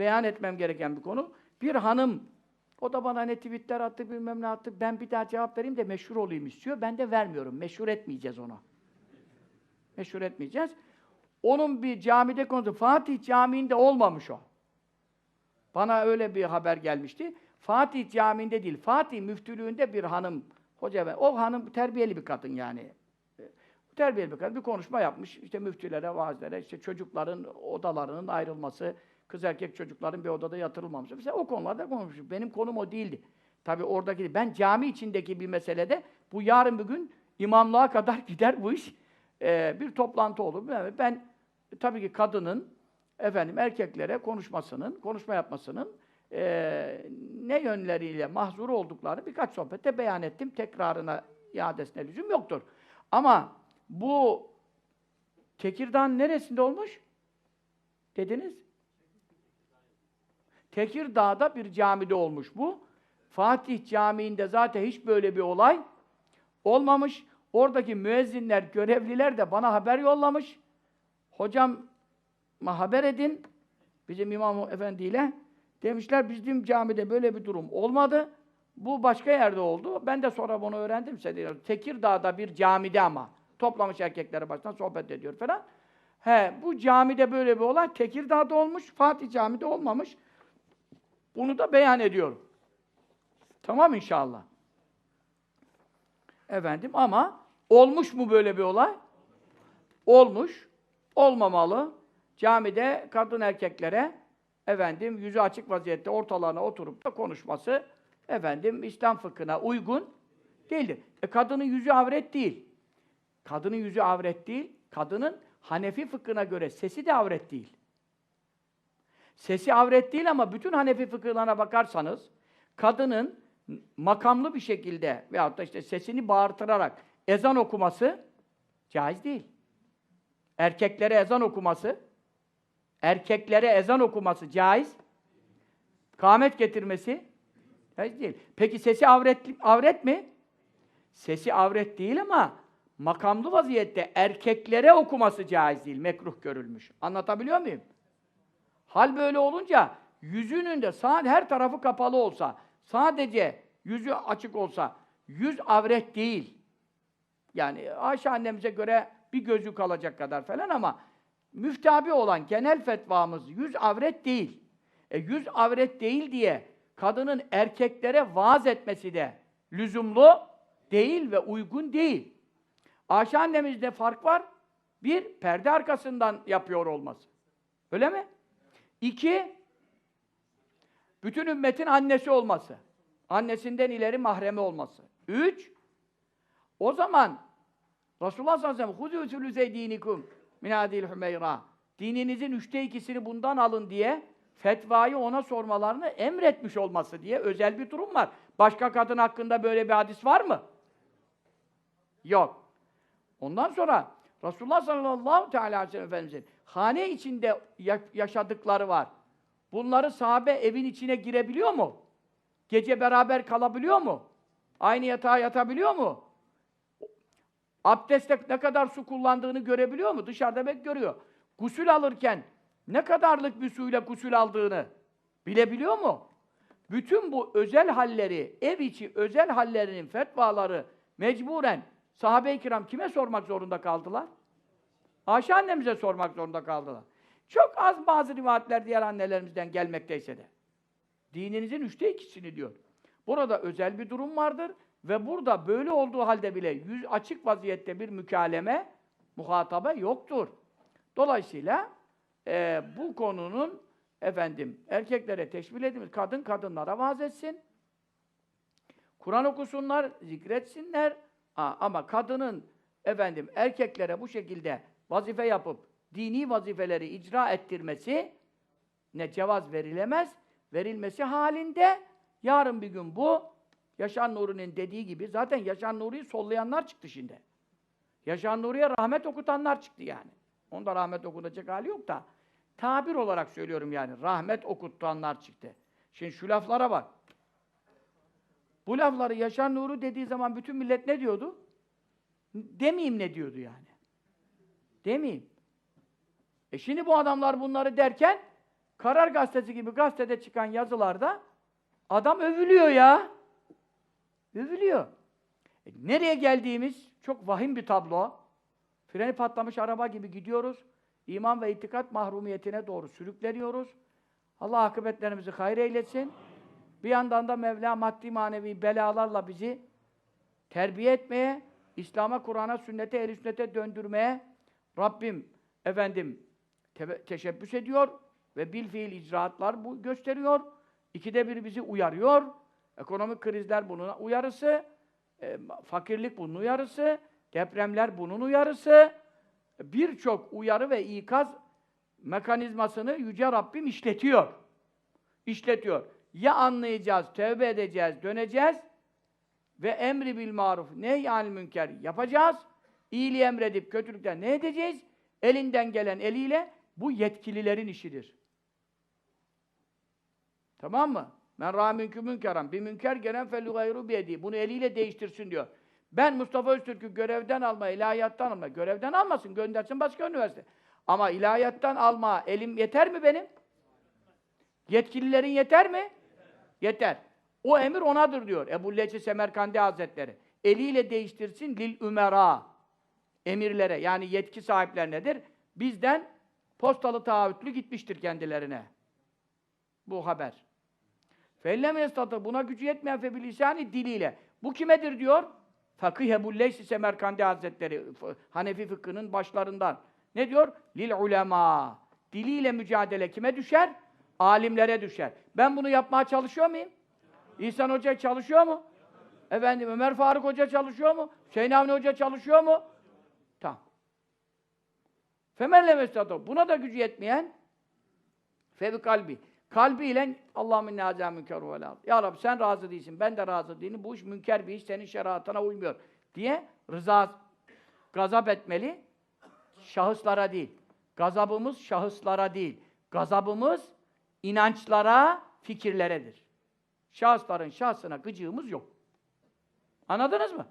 beyan etmem gereken bir konu. Bir hanım, o da bana ne tweetler attı, bilmem ne attı, ben bir daha cevap vereyim de meşhur olayım istiyor. Ben de vermiyorum, meşhur etmeyeceğiz onu. Meşhur etmeyeceğiz. Onun bir camide konusu, Fatih Camii'nde olmamış o. Bana öyle bir haber gelmişti. Fatih Camii'nde değil, Fatih müftülüğünde bir hanım, hoca ve o hanım terbiyeli bir kadın yani. E, Terbiyeli bir kadın bir konuşma yapmış. İşte müftülere, vaazilere, işte çocukların odalarının ayrılması, kız erkek çocukların bir odada yatırılmaması. Mesela o konularda konuşmuş. Benim konum o değildi. Tabii oradaki, ben cami içindeki bir meselede bu yarın bir gün imamlığa kadar gider bu iş. Ee, bir toplantı olur. Ben tabii ki kadının efendim erkeklere konuşmasının, konuşma yapmasının eee, ne yönleriyle mahzur olduklarını birkaç sohbette beyan ettim. Tekrarına, iadesine lüzum yoktur. Ama bu Tekirdağ'ın neresinde olmuş? Dediniz? Tekirdağ'da bir camide olmuş bu. Fatih Camii'nde zaten hiç böyle bir olay olmamış. Oradaki müezzinler, görevliler de bana haber yollamış. Hocam haber edin bizim İmam Efendi ile. Demişler bizim camide böyle bir durum olmadı. Bu başka yerde oldu. Ben de sonra bunu öğrendim. Tekirdağ'da bir camide ama. Toplamış erkekleri baştan sohbet ediyor falan. He, bu camide böyle bir olay Tekirdağ'da olmuş, Fatih Camii'de olmamış. Bunu da beyan ediyorum. Tamam inşallah. Efendim ama olmuş mu böyle bir olay? Olmuş. Olmamalı. Camide kadın erkeklere efendim yüzü açık vaziyette ortalarına oturup da konuşması efendim İslam fıkhına uygun değildir. E kadının yüzü avret değil. Kadının yüzü avret değil. Kadının Hanefi fıkhına göre sesi de avret değil. Sesi avret değil ama bütün Hanefi fıkıhlarına bakarsanız kadının makamlı bir şekilde veyahut da işte sesini bağırtırarak ezan okuması caiz değil. Erkeklere ezan okuması erkeklere ezan okuması caiz. Kâmet getirmesi caiz değil. Peki sesi avret, avret mi? Sesi avret değil ama makamlı vaziyette erkeklere okuması caiz değil. Mekruh görülmüş. Anlatabiliyor muyum? Hal böyle olunca yüzünün de sağ, her tarafı kapalı olsa, sadece yüzü açık olsa, yüz avret değil. Yani Ayşe annemize göre bir gözü kalacak kadar falan ama müftabi olan genel fetvamız yüz avret değil. E yüz avret değil diye kadının erkeklere vaaz etmesi de lüzumlu değil ve uygun değil. Ayşe annemizde fark var. Bir, perde arkasından yapıyor olması. Öyle mi? İki, bütün ümmetin annesi olması. Annesinden ileri mahremi olması. Üç, o zaman Resulullah sallallahu aleyhi ve sellem huzû sülüse dinikum min adil hümeyra. Dininizin üçte ikisini bundan alın diye fetvayı ona sormalarını emretmiş olması diye özel bir durum var. Başka kadın hakkında böyle bir hadis var mı? Yok. Ondan sonra Resulullah sallallahu teala aleyhi ve sellem Efendimizin hane içinde yaşadıkları var. Bunları sahabe evin içine girebiliyor mu? Gece beraber kalabiliyor mu? Aynı yatağa yatabiliyor mu? Abdestte ne kadar su kullandığını görebiliyor mu? Dışarıda bek görüyor. Gusül alırken ne kadarlık bir suyla gusül aldığını bilebiliyor mu? Bütün bu özel halleri, ev içi özel hallerinin fetvaları mecburen sahabe-i kiram kime sormak zorunda kaldılar? Ayşe annemize sormak zorunda kaldılar. Çok az bazı rivayetler diğer annelerimizden gelmekteyse de. Dininizin üçte ikisini diyor. Burada özel bir durum vardır ve burada böyle olduğu halde bile yüz açık vaziyette bir mükaleme, muhatabe yoktur. Dolayısıyla e, bu konunun efendim erkeklere teşvil edilmiş, kadın kadınlara vaaz etsin. Kur'an okusunlar, zikretsinler. Ha, ama kadının efendim erkeklere bu şekilde vazife yapıp dini vazifeleri icra ettirmesi ne cevaz verilemez. Verilmesi halinde yarın bir gün bu Yaşar Nuri'nin dediği gibi zaten Yaşar Nuri'yi sollayanlar çıktı şimdi. Yaşar Nuri'ye rahmet okutanlar çıktı yani. Onda rahmet okutacak hali yok da tabir olarak söylüyorum yani rahmet okuttuanlar çıktı. Şimdi şu laflara bak. Bu lafları Yaşar Nuri dediği zaman bütün millet ne diyordu? Demeyeyim ne diyordu yani. Demeyeyim. E şimdi bu adamlar bunları derken Karar Gazetesi gibi gazetede çıkan yazılarda adam övülüyor ya. Övülüyor. E, nereye geldiğimiz çok vahim bir tablo. Freni patlamış araba gibi gidiyoruz. İman ve itikat mahrumiyetine doğru sürükleniyoruz. Allah akıbetlerimizi hayır eylesin. Bir yandan da Mevla maddi manevi belalarla bizi terbiye etmeye, İslam'a, Kur'an'a, sünnete, ehl sünnete döndürmeye Rabbim efendim te- teşebbüs ediyor ve bil fiil icraatlar bu gösteriyor. İkide bir bizi uyarıyor. Ekonomik krizler bunun uyarısı, e, fakirlik bunun uyarısı, depremler bunun uyarısı. Birçok uyarı ve ikaz mekanizmasını Yüce Rabbim işletiyor. İşletiyor. Ya anlayacağız, tevbe edeceğiz, döneceğiz ve emri bil maruf, nehyanil münker yapacağız. İyiliği emredip kötülükten ne edeceğiz? Elinden gelen eliyle bu yetkililerin işidir. Tamam mı? Men râ münkü münkeran. Bir münker gelen felü gayru biyedi. Bunu eliyle değiştirsin diyor. Ben Mustafa Öztürk'ü görevden alma, ilahiyattan alma. Görevden almasın, göndersin başka üniversite. Ama ilahiyattan alma, elim yeter mi benim? Yetkililerin yeter mi? Yeter. O emir onadır diyor Ebu Leci Semerkandi Hazretleri. Eliyle değiştirsin lil ümera. Emirlere yani yetki sahiplerinedir. Bizden postalı taahhütlü gitmiştir kendilerine. Bu haber. Fellem yestatı buna gücü yetmeyen fe bilisani diliyle. Bu kimedir diyor? Fakih Ebu Leysi Semerkandi Hazretleri Hanefi fıkhının başlarından. Ne diyor? Lil ulema. Diliyle mücadele kime düşer? Alimlere düşer. Ben bunu yapmaya çalışıyor muyum? İhsan Hoca çalışıyor mu? Efendim Ömer Faruk Hoca çalışıyor mu? Hüseyin Avni Hoca çalışıyor mu? Tamam. Femerle mestato. Buna da gücü yetmeyen febi kalbi. Kalbiyle Allah'ın inna münker ve. Ya Rabbi sen razı değilsin, ben de razı değilim. Bu iş münker bir iş, senin şeriatına uymuyor diye rıza gazap etmeli. Şahıslara değil. Gazabımız şahıslara değil. Gazabımız inançlara, fikirleredir. Şahısların şahsına gıcığımız yok. Anladınız mı?